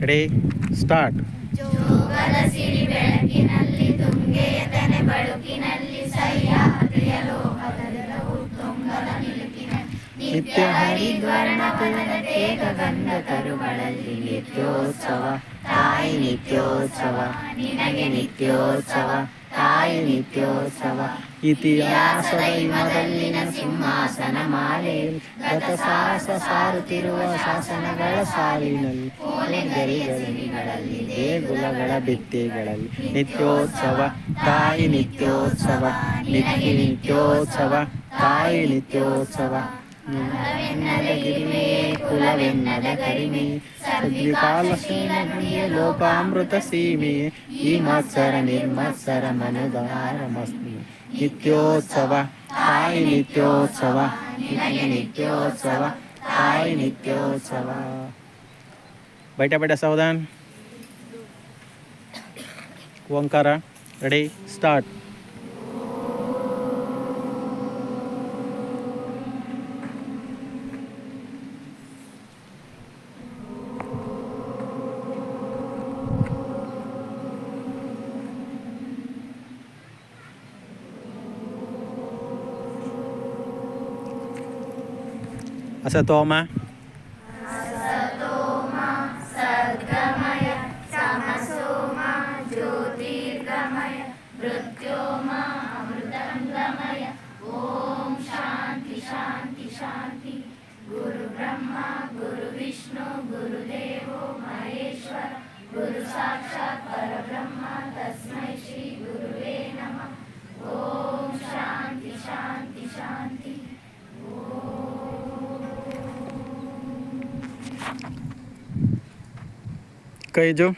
Ready start ಜೋಗದ ಸಿರಿ ಬೆಳಕಿನಲ್ಲಿ ತೇಗ ಗಂಧ ತರುಗಳಲ್ಲಿ ನಿತ್ಯೋತ್ಸವ. ತಾಯಿ ನಿತ್ಯೋತ್ಸವ. ನಿನಗೆ ನಿತ್ಯೋತ್ಸವ. ತಾಯಿ ನಿತ್ಯೋತ್ಸವ. ಇತಿಹಾಸದ ಹಿಮದಲ್ಲಿನ ಸಿಂಹಾಸನ ಮಾಲೆಯಲ್ಲಿ ರಥಸಾಹಸ ಸಾರುತ್ತಿರುವ ಶಾಸನಗಳ ಸಾಲಿನಲ್ಲಿ ಓಲೆಗರಿಯ ಸಿರಿಗಳಲ್ಲಿ ದೇಗುಲಗಳ ಭಿತ್ತಿಗಳಲ್ಲಿ ನಿತ್ಯೋತ್ಸವ, ತಾಯಿ ನಿತ್ಯೋತ್ಸವ, ನಿತ್ಯ ನಿತ್ಯೋತ್ಸವ, ತಾಯಿ ನಿತ್ಯೋತ್ಸವ. ಕುಲವೆನ್ನದ ಗಿರಿಮೆಯೇ ಕುಲವೆನ್ನದ ಕರಿಮೆಯೇ ಸದ್ವಿಕಾಲ ಸೇನೆಯ ಲೋಕಾಮೃತ ಸೀಮೆ, ಈ ಮತ್ಸರ ನಿರ್ಮತ್ಸರ ಮನುದಾರ ಮಸ್ತಿ నిత్యోత్సవ. తాయి నిత్యోత్సవ. నిత్యోత్సవ. తాయి నిత్యోత్సవ. బయట బయట సవదాన్ ఓంకార ready. Start. Asa to ma. इसका ये जो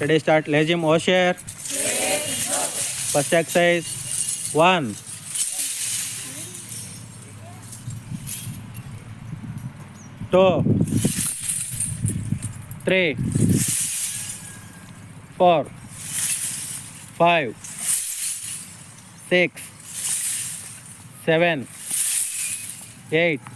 ready start lezim ओशियर first exercise one two three four five six seven eight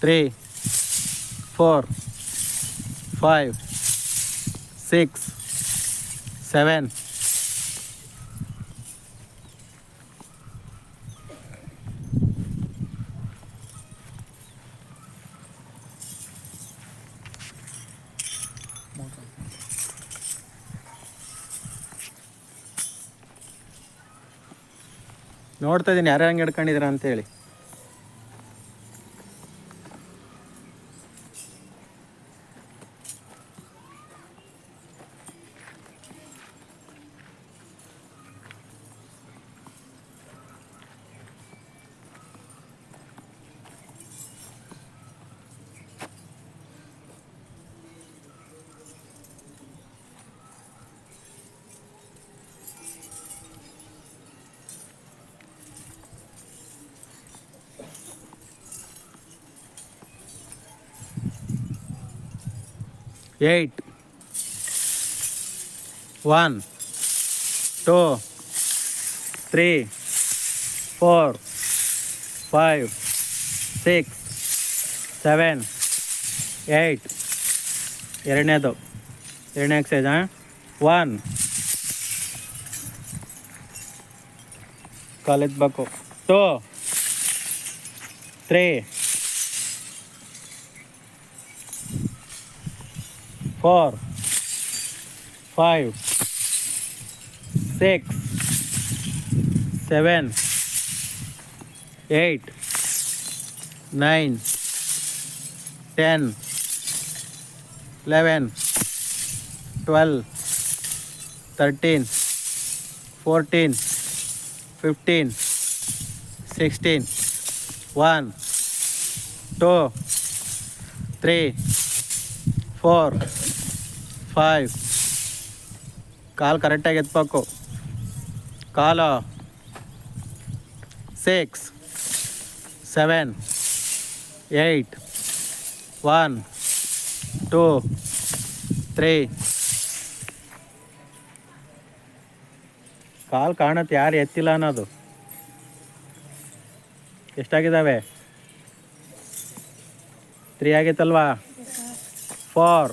Three, four, five, six, seven. ನೋಡ್ತಾ ಇದ್ದೀನಿ ಯಾರ್ಯಾರು ಹಂಗೆ ಅಂತ ಅಂತೇಳಿ eight one two three four five six seven eight ಎರಡನೇದು. ಎರಡನೇ ಎಕ್ಸೈಜ್ ಹಾಂ one ಕಲಿತ್ಬೇಕು two three four, five, six, seven, eight, nine, ten, eleven, twelve, thirteen, fourteen, fifteen, sixteen, one, two, three, four. Five ಕಾಲು ಕರೆಕ್ಟಾಗಿ ಎತ್ಬೇಕು ಕಾಲು six seven eight one two three ಕಾಲು ಕಾಣುತ್ತೆ, ಯಾರು ಎತ್ತಿಲ್ಲ ಅನ್ನೋದು. ಎಷ್ಟಾಗಿದ್ದಾವೆ? Three ಆಗೈತಲ್ವಾ four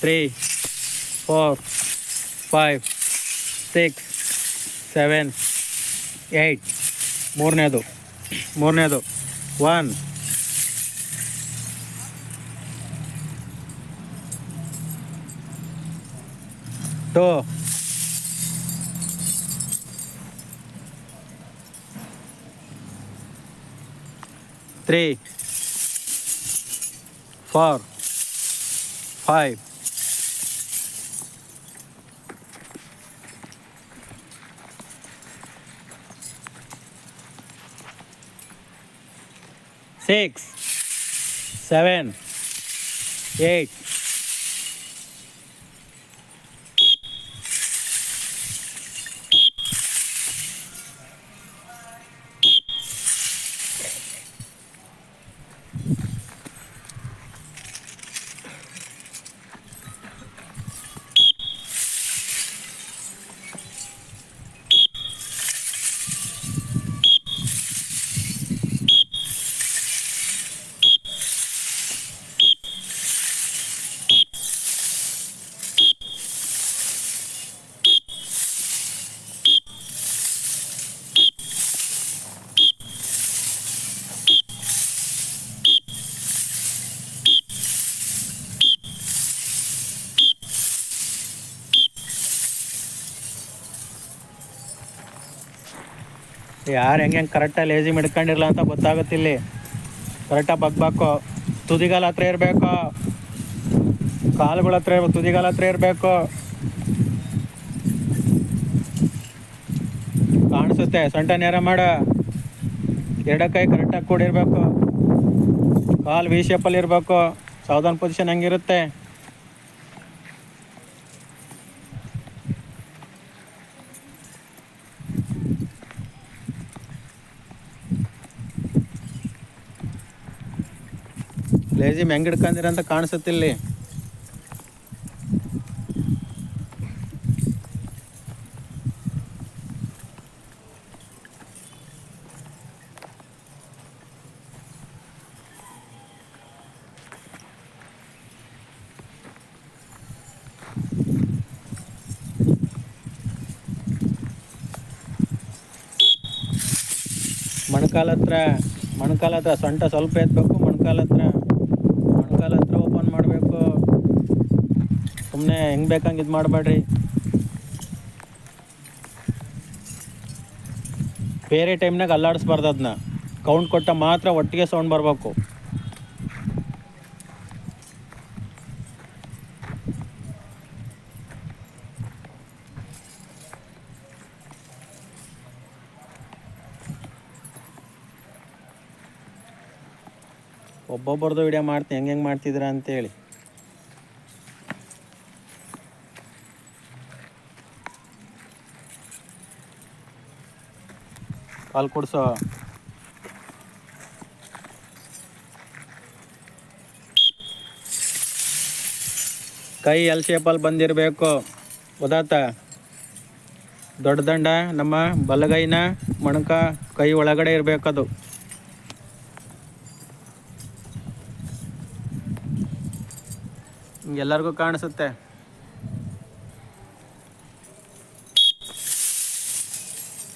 Three four five six seven eight ಮೂರನೇದು. ಮೂರನೇದು. One two three four five six, seven, eight, ಯಾರು ಹೆಂಗೆ ಹೆಂಗೆ ಕರೆಕ್ಟಾಗಿ ಲೇಜಿ ಮಿಡ್ಕೊಂಡಿರಲ್ಲ ಅಂತ ಗೊತ್ತಾಗುತ್ತಿಲ್ಲಿ ಕರೆಕ್ಟಾಗಿ ಬಗ್ಬೇಕು ತುದಿಗಾಲ ಹತ್ರ ಇರಬೇಕು. ಕಾಲುಗಳ ಹತ್ರ ಇರ್ಬೇಕು ತುದಿಗಾಲ ಹತ್ರ ಇರಬೇಕು. ಕಾಣಿಸುತ್ತೆ, ಸೊಂಟ ನೇರ ಮಾಡ. ಎರಡ ಕೈ ಕರೆಕ್ಟಾಗಿ ಕೂಡಿರಬೇಕು. ಕಾಲು ವಿ ಶೇಪಲ್ಲಿ ಇರಬೇಕು. ಸಾವಧಾನ ಪೊಸಿಷನ್ ಹೆಂಗಿರುತ್ತೆ. ಹೆಂಗ್ ಹಿಡ್ಕೊಂಡಿರ ಅಂತ ಕಾಣಿಸುತ್ತಿಲ್ಲಿ ಮೊಣಕಾಲ ಹತ್ರ ಮೊಣಕಾಲ ಹತ್ರ ಸೊಂಟ ಸ್ವಲ್ಪ ಎತ್ತಬೇಕು ಮೊಣಕಾಲ ಹತ್ರ ಮೊಣಕಾಲ ಹತ್ರ ಓಪನ್ ಮಾಡಬೇಕು ಸುಮ್ಮನೆ ಹೆಂಗೆ ಬೇಕಂಗೆ ಇದು ಮಾಡಬೇಡ್ರಿ. ಬೇರೆ ಟೈಮ್ನಾಗ ಅಲ್ಲಾಡಿಸ್ಬಾರ್ದು ಅದನ್ನ ಕೌಂಟ್ ಕೊಟ್ಟ ಮಾತ್ರ ಒಟ್ಟಿಗೆ ಸೌಂಡ್ ಬರಬೇಕು. ಒಬ್ಬೊಬ್ಬರದು ವಿಡಿಯೋ ಮಾಡ್ತೀನಿ ಹೆಂಗೆ ಹೆಂಗೆ ಮಾಡ್ತಿದ್ದೀರಾ ಅಂತೇಳಿ. ಕಾಲು ಕೊಡ್ಸೋ. ಕೈ ಎಲ್ ಶೇಪಲ್ಲಿ ಬಂದಿರಬೇಕು. ಗೊತ್ತಾತ ದೊಡ್ಡ ದಂಡ, ನಮ್ಮ ಬಲಗೈನ ಮೊಣಕ ಕೈ ಒಳಗಡೆ ಇರಬೇಕದು. ಎಲ್ಲರಿಗೂ ಕಾಣಿಸುತ್ತೆ.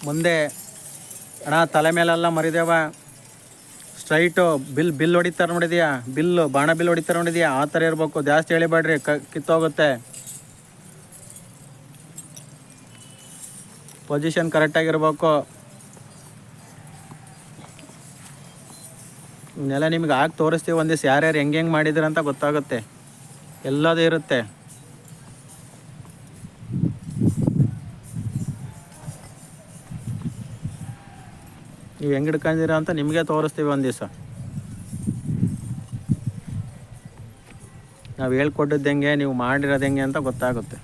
ಮುಂದೆ ಅಣ್ಣ, ತಲೆ ಮೇಲೆಲ್ಲ ಮರಿದೇವ. ಸ್ಟ್ರೈಟು ಬಿಲ್ ಬಿಲ್ ಹೊಡಿತಾರೆ ನೋಡಿದ್ಯಾ? ಬಿಲ್ಲು ಬಾಣ ಬಿಲ್ ಹೊಡಿತಾರೆ ನೋಡಿದ್ಯಾ? ಆ ಥರ ಇರಬೇಕು. ಜಾಸ್ತಿ ಹೇಳಿಬೇಡ್ರಿ ಕ, ಕಿತ್ತೋಗುತ್ತೆ. ಪೊಸಿಷನ್ ಕರೆಕ್ಟಾಗಿರ್ಬೇಕು ಇನ್ನೆಲ್ಲ ನಿಮ್ಗೆ ಆಗಿ ತೋರಿಸ್ತೀವಿ ಒಂದಿವ್ಸ ಯಾರ್ಯಾರು ಹೆಂಗೆ ಹೆಂಗೆ ಮಾಡಿದ್ರಂತ ಗೊತ್ತಾಗುತ್ತೆ. ಎಲ್ಲದೂ ಇರುತ್ತೆ. ನೀವು ಹೆಂಗೆ ಹಿಡ್ಕೊಂಡಿರ ಅಂತ ನಿಮಗೆ ತೋರಿಸ್ತೀವಿ ಒಂದು ದಿವಸ. ನಾವು ಹೇಳ್ಕೊಟ್ಟಿದ್ದು ಹೆಂಗೆ, ನೀವು ಮಾಡಿರೋದು ಹೆಂಗೆ ಅಂತ ಗೊತ್ತಾಗುತ್ತೆ.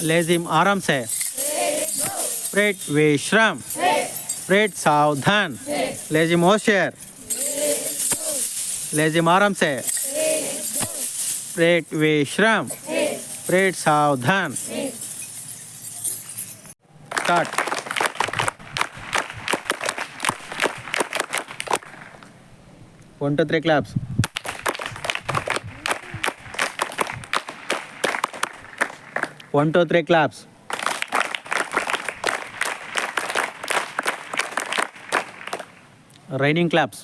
लेजिम आराम से। प्रेट विश्राम। स्प्रेड सावधान। लेजिम होशियार। लेजिम आराम से। स्प्रेड विश्राम। स्प्रेड सावधान। Start. One, two, three claps. One two three claps raining claps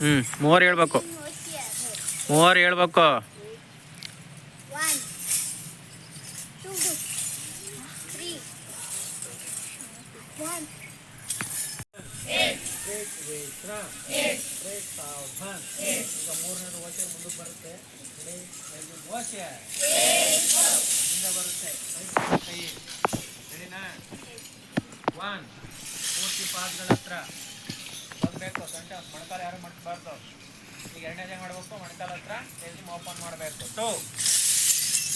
ಹ್ಞೂ ಮೂವರು ಹೇಳ್ಬೇಕು. ಮೂವರು ಹೇಳ್ಬೇಕು. ಮಾಡಬೇಕು ಸೊಂಟ ಮೊಣಕಾಲು ಯಾರು ಮಾಡಬಾರ್ದು. ಈಗ ಎರಡನೇದೇ ಮಾಡಬೇಕು ಮೊಣಕಾಲ ಹತ್ರ ಎಲ್ಜಿಮ್ ಓಪನ್ ಮಾಡಬೇಕು. ಟು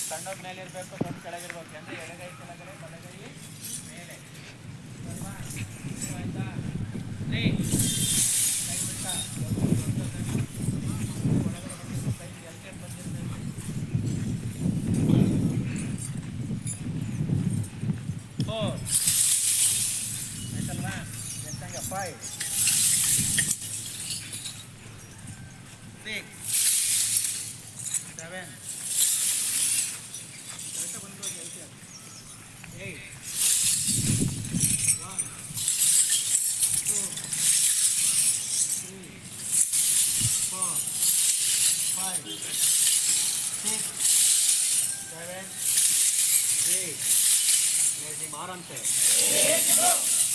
ಸಣ್ಣದ ಮೇಲೆ ಇರಬೇಕು, ದೊಡ್ಡ ಕೆಳಗಿರ್ಬೇಕು ಅಂದರೆ ಎಡಗೈ ಕೆಳಗಡೆ ಬಲಗೈ, ಮೇಲೆ. ಆಯ್ತಾ? ತ್ರೀ ಆರಾಮ್ से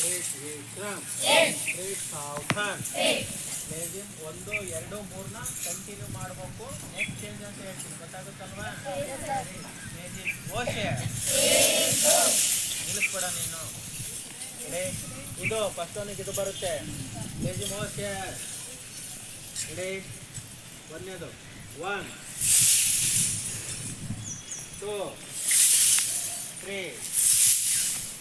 ಏಟ್ ವಿಕ್ರಮ್ ಏಟ್ ಸಾವಧಾನ್ ಲೇಜಿಮ್ ಒಂದು ಎರಡು ಮೂರನ್ನ ಕಂಟಿನ್ಯೂ ಮಾಡಬೇಕು ನೆಕ್ಸ್ಟ್ ಚೇಂಜ್ ಅಂತ ಹೇಳ್ತೀನಿ ಗೊತ್ತಾಗುತ್ತಲ್ವಾ ಲೇಜಿಮ್ ಓಶೆ ನಿಲ್ಲಿಸ್ಬೇಡ ನೀನು ಇಡೇ ಇದು ಫಸ್ಟ್ ಅವನಿಗೆ ಇದು ಬರುತ್ತೆ ಲೇಜಿಮ್ ಓಶೆ ಇಡೇ ಒಂದನೇದು one two three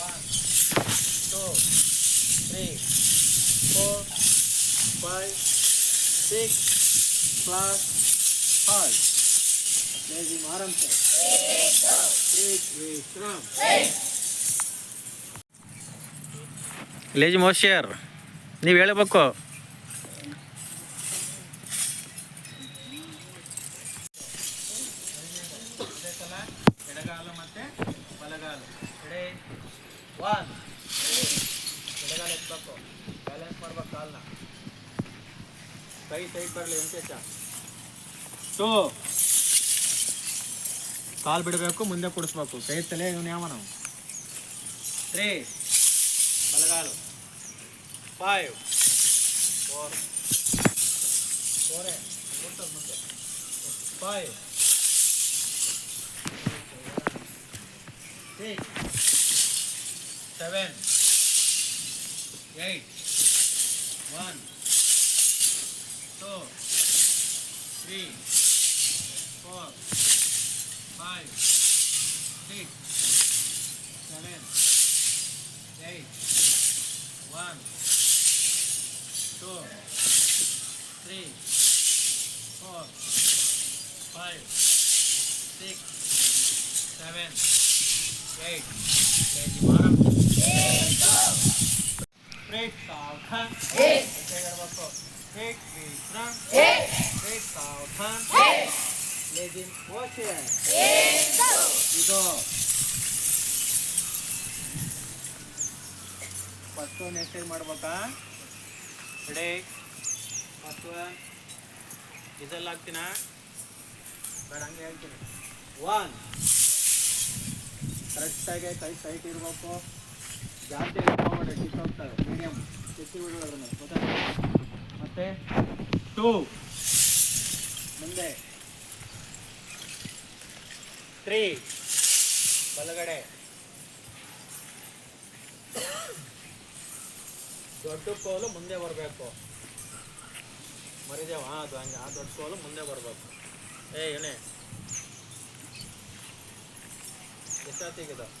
One, two, three, four, five, six, plus five. Lazy आराम से एक विश्राम ಲೇಜಿ ಮೋಶಿಯರ್ ನೀವು ಹೇಳಬೇಕು ಒನ್ ಎಡಗಾಲ ಬ್ಯಾಲೆನ್ಸ್ ಮಾಡ್ಬೇಕು ಕಾಲ್ನ ಕೈ ಸೈಡ್ ಬರಲಿ ಎಂಟೆಚ್ಚ ಟೂ ಕಾಲು ಬಿಡಬೇಕು, ಮುಂದೆ ಕುಡಿಸ್ಬೇಕು. ಕೈ ತಲೆ ಇವನು ಯಾವ ನಾವು ತ್ರೀ ಬಲಗಾಲು. ಫೈವ್ ಫೋರ್ ಫೋರೇ ಮುಂದೆ five six seven, eight, one, two, three, four, five, six, seven, eight, one, two, three, four, five, six, seven, eight. Medyo marami. Lazy bottom. Break Savdhaan ಹೇಳ್ಬೇಕು ಬ್ರೇಕ್ ವಿಶ್ರಾಮ್ ಬ್ರೇಕ್ ಸಾವಧಾನ್ ಲೇಜಿನ್ ಓಕೆ ಇದು first one exercise ಮಾಡ್ಬೇಕಾ ready first one ಇದೆಲ್ಲ ಹಾಕ್ತೀನ ಬೇಡ ಹಂಗೆ ಹೇಳ್ತೀನಿ one ಕರೆಕ್ಟಾಗಿ ಕೈ site ಇರಬೇಕು ಜಾಸ್ತಿ ಮೀಡಿಯಮ್ ಮತ್ತು ಟೂ ಮುಂದೆ ತ್ರೀ ಬಲಗಡೆ. ದೊಡ್ಡ ಕೋಲು ಮುಂದೆ ಬರಬೇಕು. ಮರಿದೇವ. ಹಾಂ ಅದು ಹಂಗೆ. ಆ ದೊಡ್ಡ ಕೋಲು ಮುಂದೆ ಬರಬೇಕು. ಏ, ಏನೇ. ಎಷ್ಟಾತಿಗಿದೆ?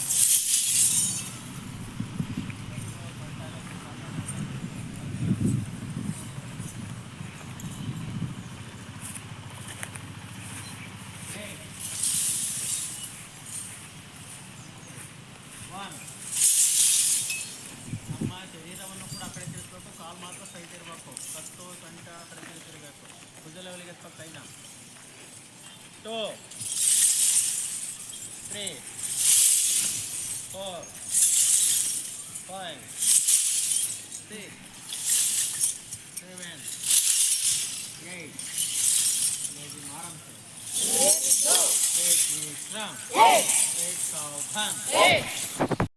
तुझ्या लेवलीक येसपाक जायना टू थ्री फोर फायव